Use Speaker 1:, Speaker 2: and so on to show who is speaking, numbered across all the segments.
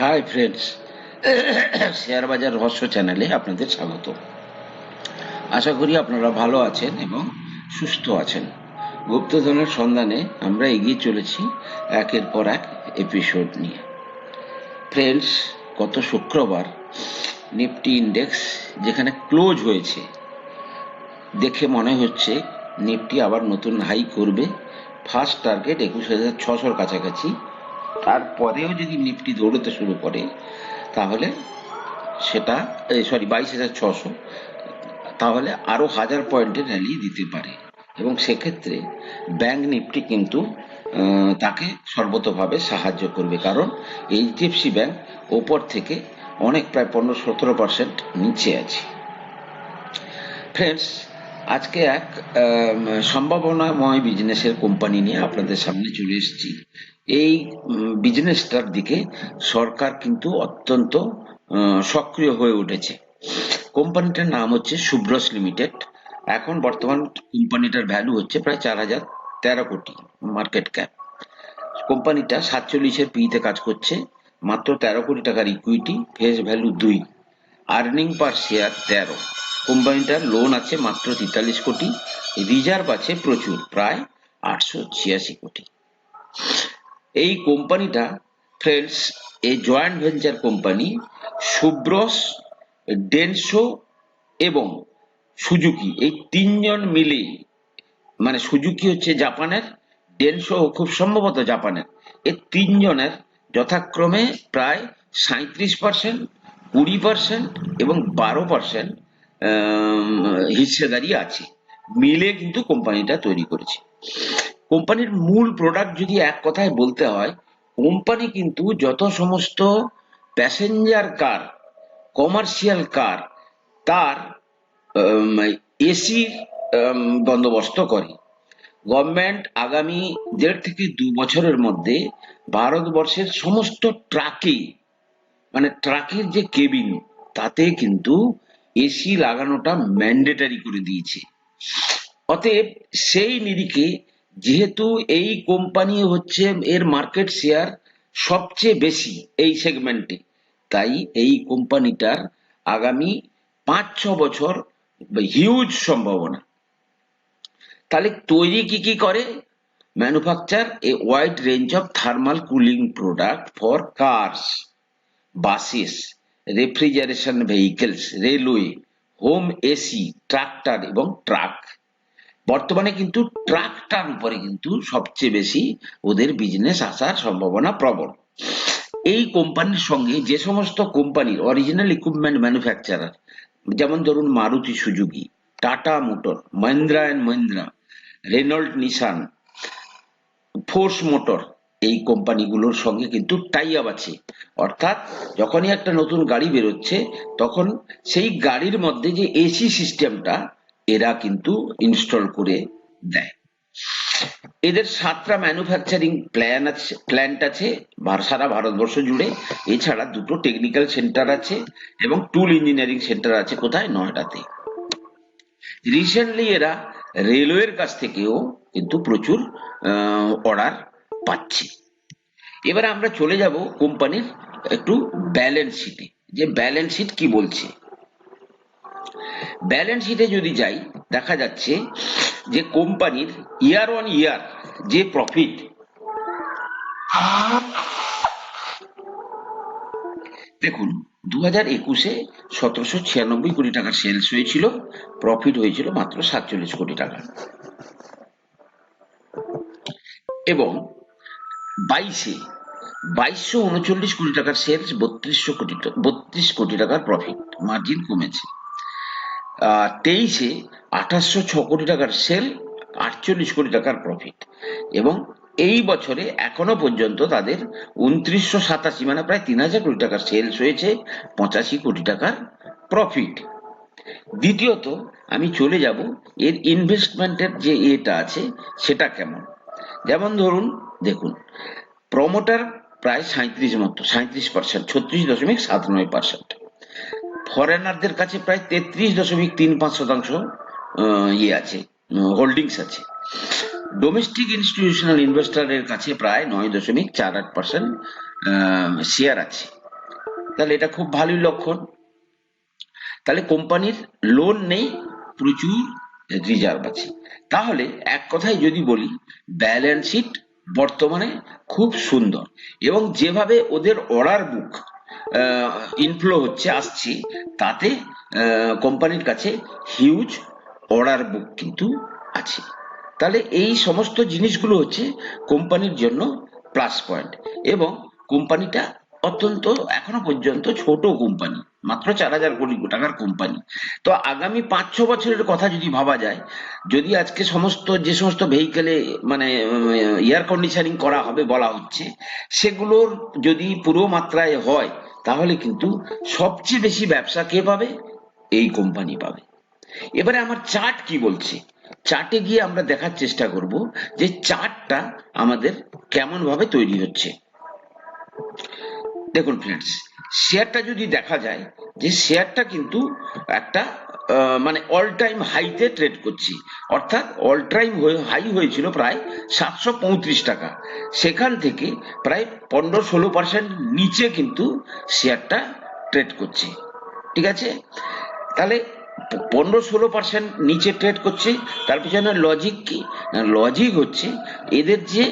Speaker 1: Hi friends share বাজার রহস্য চ্যানেলে আপনাদের স্বাগত। আশা করি আপনারা ভালো আছেন এবং সুস্থ আছেন। গুপ্তধনের সন্ধানে আমরা এগিয়ে চলেছি একের পর এক এপিসোড নিয়ে। ফ্রেন্ডস গত শুক্রবার নিফটি ইন্ডেক্স যেখানে ক্লোজ হয়েছে, দেখে মনে হচ্ছে নিফটি আবার নতুন হাই করবে। ফার্স্ট টার্গেট একুশ হাজার ছশোর কাছাকাছি। তারপরেও যদি নিফটি দৌড়তে শুরু করে, তাহলে সেটা সরি বাইশ হাজার ছশো, তাহলে আরও হাজার পয়েন্টের র্যালি দিতে পারে। এবং সেক্ষেত্রে ব্যাংক নিফটি কিন্তু তাকে সর্বতভাবে সাহায্য করবে। কারণ এইচডিএফসি ব্যাংক ওপর থেকে অনেক, প্রায় পনেরো, সতেরো পার্সেন্ট নিচে আছে। ফ্রেন্ডস, আজকে এক সম্ভাবনাময় বিজনেসের কোম্পানি নিয়ে আপনাদের সামনে চলে এসেছি। এই বিজনেসটার দিকে সরকার কিন্তু অত্যন্ত সক্রিয় হয়ে উঠেছে। কোম্পানিটার নাম হচ্ছে সুব্রস লিমিটেড। এখন বর্তমান কোম্পানিটার ভ্যালু হচ্ছে প্রায় চার হাজার তেরো কোটি মার্কেট ক্যাপ কোম্পানিটা সাতচল্লিশের পিতে কাজ করছে, মাত্র তেরো কোটি টাকার ইকুইটি ফেস ভ্যালু দুই আর্নিং পার শেয়ার তেরো। কোম্পানিটার লোন আছে মাত্র তেতাল্লিশ কোটি রিজার্ভ আছে প্রচুর, প্রায় আটশো ছিয়াশি কোটি। এই কোম্পানিটা ফ্রেন্ডস, এই joint venture company Subros, Denso এবং সুজুকি, এই তিনজন মিলে মানে সুজুকি হচ্ছে জাপানের, ডেনসো খুব সম্ভবত জাপানের। এই তিনজনের যথাক্রমে প্রায় সাঁত্রিশ পার্সেন্ট, কুড়ি পার্সেন্ট এবং বারো পার্সেন্ট হিস্সেদারি আছে। মিলে কিন্তু কোম্পানিটা তৈরি করেছে। কোম্পানির মূল প্রোডাক্ট যদি এক কথায় বলতে হয়, কোম্পানি কিন্তু যত সমস্ত প্যাসেঞ্জার কার কমার্শিয়াল কার তার এসির বন্দোবস্ত করে। গভর্নমেন্ট আগামী দেড় থেকে দু বছরের মধ্যে ভারতবর্ষের সমস্ত ট্রাকে মানে ট্রাকের যে কেবিন তাতে কিন্তু এসি লাগানোটা ম্যান্ডেটারি করে দিয়েছে। অতএব সেই নিরিখে যেহেতু এই কোম্পানি হচ্ছে এর মার্কেট শেয়ার সবচেয়ে বেশি এই সেগমেন্টে তাই এই কোম্পানিটার আগামী পাঁচ, ছ বছর হিউজ সম্ভাবনা। তাহলে তৈরি কি কি করে? Manufacture a wide range of thermal cooling product for cars buses refrigeration vehicles railway home AC tractor এবং ট্রাক বর্তমানে কিন্তু ট্রাকটার উপরে কিন্তু সবচেয়ে বেশি ওদের বিজনেস আসার সম্ভাবনা প্রবল। এই কোম্পানির সঙ্গে যে সমস্ত কোম্পানির অরিজিনাল ইকুইপমেন্ট ম্যানুফ্যাকচারার যেমন ধরুন Maruti Suzuki, Tata motor, Mahindra and Mahindra Renault Nissan, Force motor, এই কোম্পানিগুলোর সঙ্গে কিন্তু টাই আপ আছে। অর্থাৎ যখনই একটা নতুন গাড়ি বেরোচ্ছে, তখন সেই গাড়ির মধ্যে যে এসি সিস্টেমটা এরা কিন্তু ইনস্টল করে দেয়। এদের সাতটা ম্যানুফ্যাকচারিং প্ল্যান আছে প্ল্যান্ট আছে সারা ভারতবর্ষ জুড়ে। এছাড়া দুটো টেকনিক্যাল সেন্টার আছে এবং টুল ইঞ্জিনিয়ারিং সেন্টার আছে কোথায়? নয়ডাতে। রিসেন্টলি এরা রেলওয়ের কাছ থেকেও কিন্তু প্রচুর অর্ডার পাচ্ছে। এবারে আমরা চলে যাব কোম্পানির একটু ব্যালেন্স শিটে যে ব্যালেন্স শিট কি বলছে? ব্যালেন্স শিটে যদি যাই, দেখা যাচ্ছে যে কোম্পানির ইয়ার অন ইয়ার যে প্রফিট দেখুন দু হাজার একুশে সতেরোশো ছিয়ানব্বই কোটি টাকার সেলস হয়েছিল প্রফিট হয়েছিল মাত্র সাতচল্লিশ কোটি টাকা। এবং বাইশে, বাইশশো উনচল্লিশ কোটি টাকার সেলস বত্রিশশো কোটি বত্রিশ কোটি টাকার প্রফিট মার্জিন কমেছে। তেইশে আঠাশশো ছ কোটি টাকার সেল আটচল্লিশ কোটি টাকার প্রফিট এবং এই বছরে এখনও পর্যন্ত তাদের উনত্রিশশো সাতাশি মানে প্রায় তিন হাজার কোটি টাকার সেলস হয়েছে, পঁচাশি কোটি টাকার প্রফিট দ্বিতীয়ত, আমি চলে যাব এর ইনভেস্টমেন্টের যে এটা আছে, সেটা কেমন? যেমন ধরুন, দেখুন প্রমোটার প্রায় সাঁত্রিশ মতো সাঁত্রিশ পার্সেন্ট ছত্রিশ দশমিক সাত নয় পার্সেন্ট ফরেনারদের কাছে প্রায় তেত্রিশ দশমিক তিন পাঁচ শতাংশ ইয়ে আছে হোল্ডিংস আছে। ডোমেস্টিক ইনস্টিটিউশনাল ইনভেস্টরের কাছে প্রায় নয় দশমিক চার আট পার্সেন্ট শেয়ার আছে। তাহলে এটা খুব ভালোই লক্ষণ। তাহলে কোম্পানির লোন নেই, প্রচুর রিজার্ভ আছে। তাহলে এক কথায় যদি বলি ব্যালেন্স শিট বর্তমানে খুব সুন্দর এবং যেভাবে ওদের অর্ডার বুক ইনফ্লো হচ্ছে, আসছে, তাতে কোম্পানির কাছে হিউজ অর্ডার বুক কিন্তু আছে। তাহলে এই সমস্ত জিনিসগুলো হচ্ছে কোম্পানির জন্য প্লাস পয়েন্ট এবং কোম্পানিটা অত্যন্ত, এখনও পর্যন্ত ছোট কোম্পানি মাত্র চার হাজার কোটি টাকার কোম্পানি তো আগামী পাঁচ, ছ বছরের কথা যদি ভাবা যায়, যদি আজকে সমস্ত, যে সমস্ত ভেহিকেলে মানে এয়ার কন্ডিশনিং করা হবে বলা হচ্ছে, সেগুলোর যদি পুরো মাত্রায় হয় তাহলে কিন্তু সবচেয়ে বেশি ব্যবসা কে পাবে? এই কোম্পানি পাবে। এবারে আমার চার্ট কি বলছে? চার্টে গিয়ে আমরা দেখার চেষ্টা করব যে চার্টটা আমাদের কেমন ভাবে তৈরি হচ্ছে। দেখুন ফ্রেন্ডস শেয়ারটা যদি দেখা যায়, যে শেয়ারটা কিন্তু একটা মানে অল টাইম হাইতে ট্রেড করছি। অর্থাৎ অল টাইম হাই হয়েছিল প্রায় সাতশো পঁয়ত্রিশ টাকা। সেখান থেকে প্রায় পনেরো ষোলো পার্সেন্ট নিচে কিন্তু শেয়ারটা ট্রেড করছে। ঠিক আছে? তাহলে পনেরো ষোলো পার্সেন্ট নিচে ট্রেড করছে, তার পিছনে লজিক কি? লজিক হচ্ছে এদের যে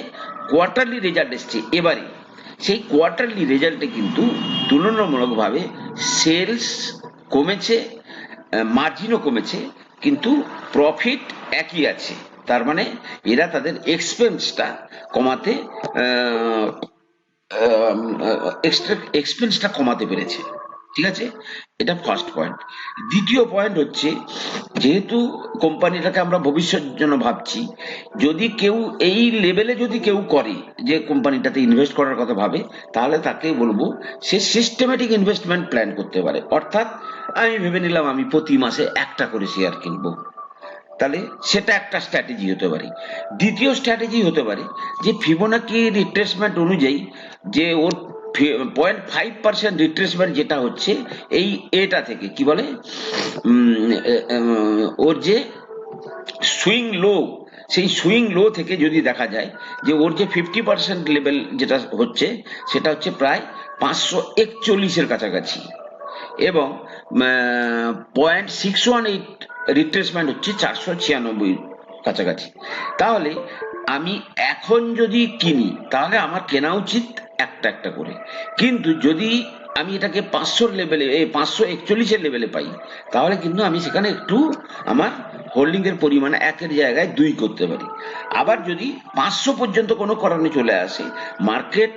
Speaker 1: কোয়ার্টারলি রেজাল্ট এসছে এবারে, সেই কোয়ার্টারলি রেজাল্টে কিন্তু তুলনামূলকভাবে সেলস কমেছে মার্জিনও কমেছে, কিন্তু প্রফিট একই আছে। তার মানে এরা তাদের এক্সপেন্সটা কমাতে এক্সপেন্সটা কমাতে পেরেছে। ঠিক আছে? এটা ফার্স্ট পয়েন্ট দ্বিতীয় পয়েন্ট হচ্ছে, যেহেতু কোম্পানিটাকে আমরা ভবিষ্যতের জন্য ভাবছি, যদি কেউ এই লেভেলে যদি কেউ করে, যে কোম্পানিটাতে ইনভেস্ট করার কথা ভাবে, তাহলে তাকে বলব, সে সিস্টেমেটিক ইনভেস্টমেন্ট প্ল্যান করতে পারে। অর্থাৎ, আমি ভেবে নিলাম আমি প্রতি মাসে একটা করে শেয়ার কিনবো। তাহলে সেটা একটা স্ট্র্যাটেজি হতে পারে। দ্বিতীয় স্ট্র্যাটেজি হতে পারে যে ফিবোনাকি রিট্রেসমেন্ট অনুযায়ী যে ওর পয়েন্ট ফাইভ পার্সেন্ট রিট্রেসমেন্ট যেটা হচ্ছে এই এটা থেকে, কি বলে? ওর যে সুইং লো সেই সুইং লো থেকে যদি দেখা যায় যে ওর যে ফিফটি পার্সেন্ট লেভেল যেটা হচ্ছে, সেটা হচ্ছে প্রায় পাঁচশো একচল্লিশের কাছাকাছি। এবং point six one eight retracement হচ্ছে চারশো ছিয়ানব্বই কাছাকাছি। তাহলে আমি এখন যদি কিনি, তাহলে আমার কেনা উচিত একটা একটা করে। কিন্তু যদি আমি এটাকে পাঁচশোর লেভেলে, এই পাঁচশো একচল্লিশের লেভেলে পাই, তাহলে কিন্তু আমি সেখানে একটু আমার হোল্ডিং এর পরিমাণ একের জায়গায় দুই করতে পারি। আবার যদি পাঁচশো পর্যন্ত কোনো কারণে চলে আসে, মার্কেট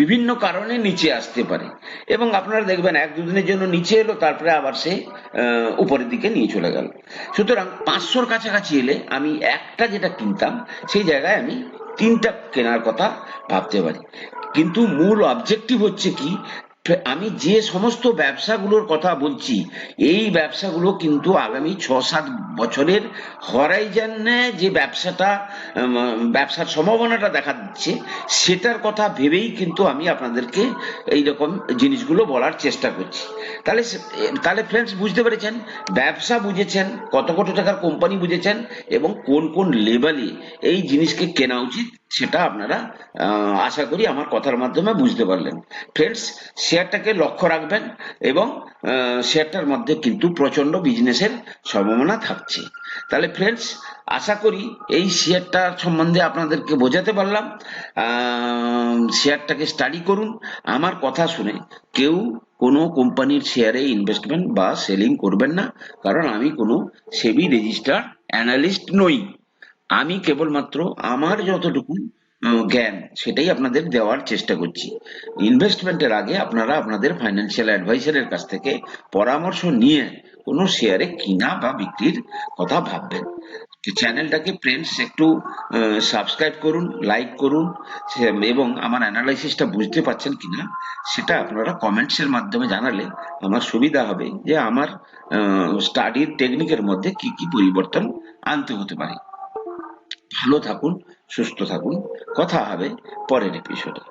Speaker 1: বিভিন্ন কারণে নিচে আসতে পারে। এবং আপনারা দেখবেন এক দুদিনের জন্য নিচে এলো, তারপরে আবার সে উপরের দিকে নিয়ে চলে গেল। সুতরাং পাঁচশোর কাছাকাছি এলে আমি একটা যেটা কিনতাম, সেই জায়গায় আমি তিনটা কেনার কথা ভাবতে পারি। কিন্তু মূল অবজেক্টিভ হচ্ছে কি? আমি যে সমস্ত ব্যবসাগুলোর কথা বলছি, এই ব্যবসাগুলো কিন্তু আগামী ছ সাত বছরের হরাইজানে যে ব্যবসাটা ব্যবসার সম্ভাবনাটা দেখা দিচ্ছে, সেটার কথা ভেবেই কিন্তু আমি আপনাদেরকে এই রকম জিনিসগুলো বলার চেষ্টা করছি। তাহলে তাহলে ফ্রেন্ডস বুঝতে পেরেছেন, ব্যবসা বুঝেছেন, কত কত টাকার কোম্পানি বুঝেছেন এবং কোন কোন লেভেলে এই জিনিসকে কেনা উচিত। সেটা আপনারা আশা করি আমার কথার মাধ্যমে বুঝতে পারলেন। ফ্রেন্ডস শেয়ারটাকে লক্ষ্য রাখবেন এবং শেয়ারটার মধ্যে কিন্তু প্রচণ্ড বিজনেসের সম্ভাবনা থাকছে। তাহলে ফ্রেন্ডস আশা করি এই শেয়ারটার সম্বন্ধে আপনাদেরকে বোঝাতে পারলাম। শেয়ারটাকে স্টাডি করুন। আমার কথা শুনে কেউ কোনো কোম্পানির শেয়ারে ইনভেস্টমেন্ট বা সেলিং করবেন না। কারণ আমি কোনো সেবি রেজিস্টার অ্যানালিস্ট নই। আমি কেবলমাত্র আমার যতটুকু জ্ঞান, সেটাই আপনাদের দেওয়ার চেষ্টা করছি। ইনভেস্টমেন্টের আগে আপনারা আপনাদের ফাইন্যান্সিয়াল অ্যাডভাইসারের কাছ থেকে পরামর্শ নিয়ে কোনো শেয়ারে কিনা বা বিক্রির কথা ভাববেন। চ্যানেলটাকে ফ্রেন্ডস একটু সাবস্ক্রাইব করুন লাইক করুন এবং আমার অ্যানালাইসিসটা বুঝতে পারছেন কিনা, সেটা আপনারা কমেন্টস এর মাধ্যমে জানালে আমার সুবিধা হবে যে আমার স্টাডির টেকনিকের মধ্যে কি কি পরিবর্তন আনতে হতে পারে। ভালো থাকুন সুস্থ থাকুন। কথা হবে পরের এপিসোডে